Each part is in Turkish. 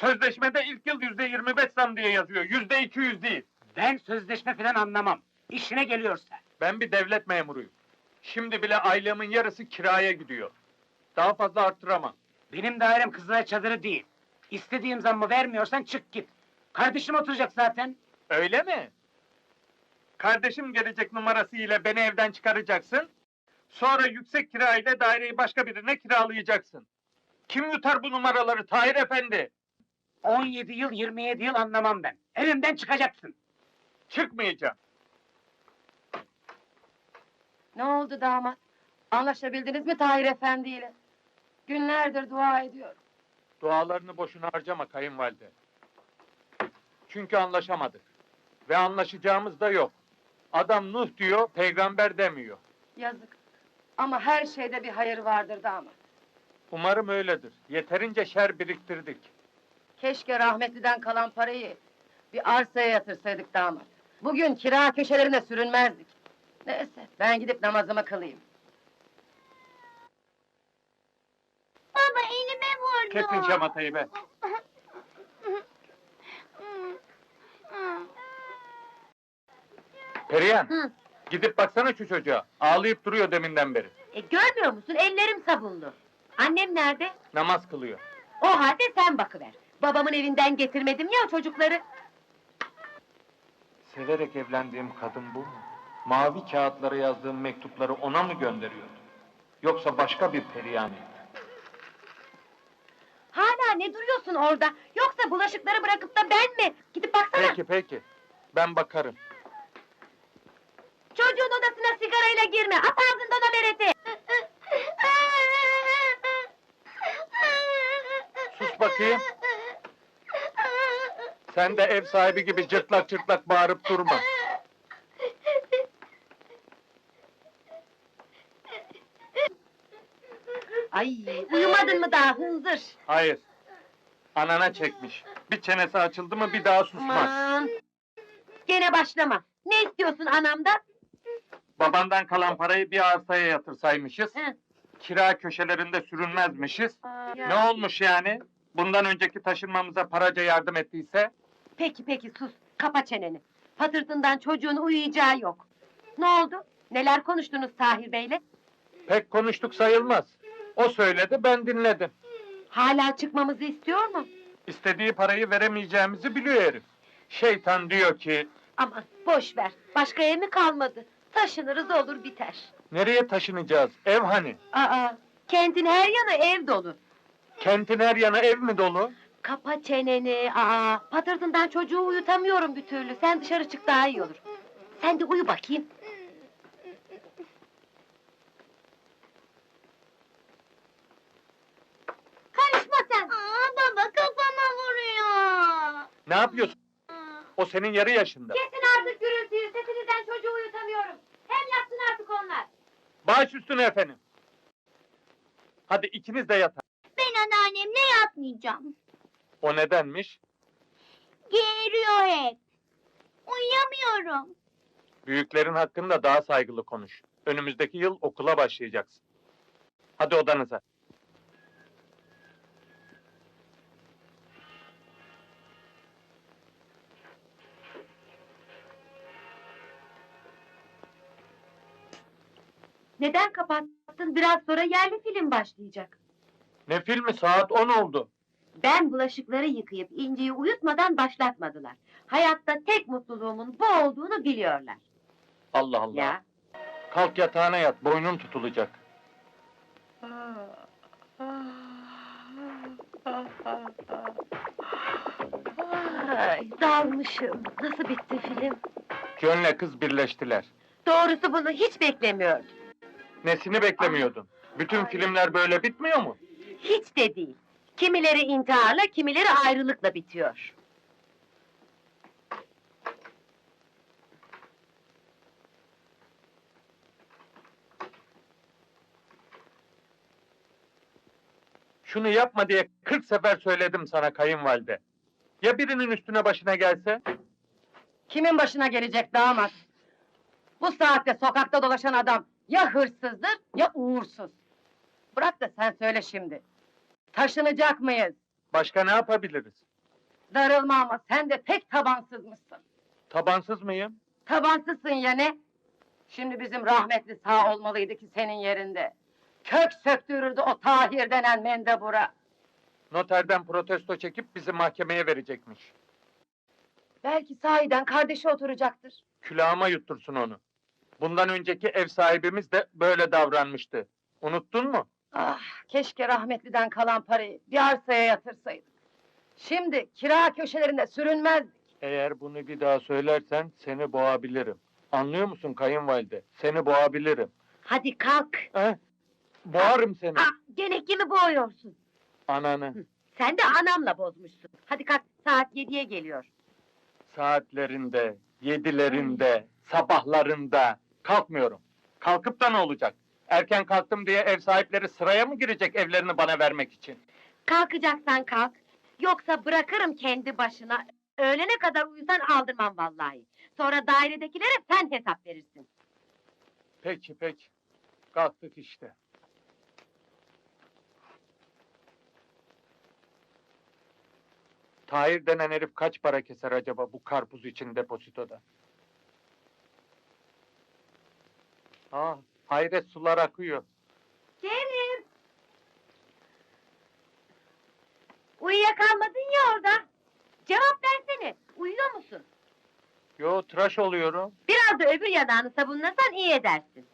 Sözleşmede ilk yıl yüzde yirmi beş zam diye yazıyor. Yüzde iki yüz değil. Ben sözleşme falan anlamam. İşine geliyorsa. Ben bir devlet memuruyum. Şimdi bile aylığımın yarısı kiraya gidiyor. Daha fazla arttıramam. Benim dairem Kızılay çadırı değil. İstediğim zammı vermiyorsan çık git. Kardeşim oturacak zaten. Öyle mi? Kardeşim gelecek numarası ile beni evden çıkaracaksın. Sonra yüksek kira ile daireyi başka birine kiralayacaksın. Kim yutar bu numaraları Tahir Efendi? 17 yıl 27 yıl anlamam ben. Evimden çıkacaksın. Çıkmayacağım. Ne oldu damat? Anlaşabildiniz mi Tahir Efendi ile? Günlerdir dua ediyorum. Dualarını boşuna harcama kayınvalide. Çünkü anlaşamadık. Ve anlaşacağımız da yok. Adam Nuh diyor, peygamber demiyor. Yazık. Ama her şeyde bir hayır vardır damat. Umarım öyledir. Yeterince şer biriktirdik. Keşke rahmetliden kalan parayı bir arsaya yatırsaydık damat. Bugün kira köşelerine sürünmezdik. Neyse ben gidip namazımı kılayım. Baba elime vurdu. Kesin şamatayı be. Perihan, Hı. gidip baksana şu çocuğa. Ağlayıp duruyor deminden beri. E görmüyor musun? Ellerim sabunlu. Annem nerede? Namaz kılıyor. O halde sen bakıver. Babamın evinden getirmedim ya çocukları. Severek evlendiğim kadın bu mu? Mavi kağıtlara yazdığım mektupları ona mı gönderiyordu? Yoksa başka bir Perihan mıydı? Hala ne duruyorsun orada? Yoksa bulaşıkları bırakıp da ben mi? Gidip baksana. Peki peki. Ben bakarım. Çocuğun odasına sigarayla girme. At ağzından o mereti. Sus bakayım. Sen de ev sahibi gibi cırtlak cırtlak bağırıp durma. Ay uyumadın mı daha hınzır? Hayır. Anana çekmiş. Bir çenesi açıldı mı bir daha susmaz. Aman. Gene başlama. Ne istiyorsun anamdan? Babandan kalan parayı bir arsaya yatırsaymışız. Hı. Kira köşelerinde sürünmezmişiz. Ne olmuş yani? Bundan önceki taşınmamıza paraca yardım ettiyse? Peki peki sus. Kapa çeneni. Patırtından çocuğun uyuyacağı yok. Ne oldu? Neler konuştunuz Tahir Bey'le? Pek konuştuk sayılmaz. O söyledi ben dinledim. Hala çıkmamızı istiyor mu? İstediği parayı veremeyeceğimizi biliyor herif. Şeytan diyor ki Aman boş ver. Başka ev mi kalmadı? Taşınırız olur biter. nereye taşınacağız? Ev hani? Aa, kentin her yanı ev dolu. Kentin her yanı ev mi dolu? Kapa çeneni. Aa, patırdından çocuğu uyutamıyorum bir türlü. Sen dışarı çık daha iyi olur. Sen de uyu bakayım. Karışma sen. Aa, baba kafama vuruyor. Ne yapıyorsun? O senin yarı yaşında. Kesin artık gürültüyü. Sesinizden çocuğu uyutamıyorum. Hem yatsın artık onlar. Baş üstüne efendim. Hadi ikiniz de yatın. Ben anneannemle yatmayacağım. O nedenmiş? Geğiriyor hep. Uyuyamıyorum. Büyüklerin hakkında daha saygılı konuş. Önümüzdeki yıl okula başlayacaksın. Hadi odanıza. Neden kapattın? Biraz sonra yerli film başlayacak. Ne filmi? Saat 10 oldu. Ben bulaşıkları yıkayıp İnci'yi uyutmadan başlatmadılar. Hayatta tek mutluluğumun bu olduğunu biliyorlar. Allah Allah. Ya. Kalk yatağına yat. Boynun tutulacak. Ay, dalmışım. Nasıl bitti film? John'le kız birleştiler. Doğrusu bunu hiç beklemiyordum. Nesini beklemiyordun? Bütün filmler böyle bitmiyor mu? Hiç de değil. Kimileri intiharla, kimileri ayrılıkla bitiyor. Şunu yapma diye 40 sefer söyledim sana kayınvalide. Ya birinin üstüne başına gelse? Kimin başına gelecek damat? Bu saatte sokakta dolaşan adam ya hırsızdır ya uğursuz. Bırak da sen söyle şimdi. Taşınacak mıyız? Başka ne yapabiliriz? Darılma ama sen de pek tabansızmışsın. Tabansız mıyım? Tabansızsın ya ne? Şimdi bizim rahmetli sağ olmalıydı ki senin yerinde. Kök söktürürdü o Tahir denen mendebura. Noterden protesto çekip bizi mahkemeye verecekmiş. Belki sahiden kardeşi oturacaktır. Külahıma yuttursun onu. Bundan önceki ev sahibimiz de böyle davranmıştı. Unuttun mu? Ah, keşke rahmetliden kalan parayı bir arsaya yatırsaydık. Şimdi kira köşelerinde sürünmezdik. Eğer bunu bir daha söylersen seni boğabilirim. Anlıyor musun kayınvalide? Seni boğabilirim. Hadi kalk. He? Boğarım seni. Ah, gene kimi boğuyorsun? Ananı. Sen de anamla bozmuşsun. Hadi kalk, saat yediye geliyor. Saatlerinde, yedilerinde, sabahlarında kalkmıyorum. Kalkıp da ne olacak? Erken kalktım diye ev sahipleri sıraya mı girecek evlerini bana vermek için? Kalkacaksan kalk. Yoksa bırakırım kendi başına. Öğlene kadar uyusan aldırmam vallahi. Sonra dairedekilere sen hesap verirsin. Peki peki. Kalktık işte. Tahir denen herif kaç para keser acaba bu karpuz için depozitoda? Ah, hayret sular akıyor. Kerim! Uyuyakalmadın ya orada. Cevap versene. Uyuyor musun? Yo tıraş oluyorum. Biraz da öbür yanağını sabunlasan iyi edersin.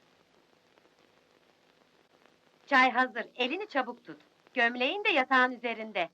Çay hazır. Elini çabuk tut. Gömleğin de yatağın üzerinde.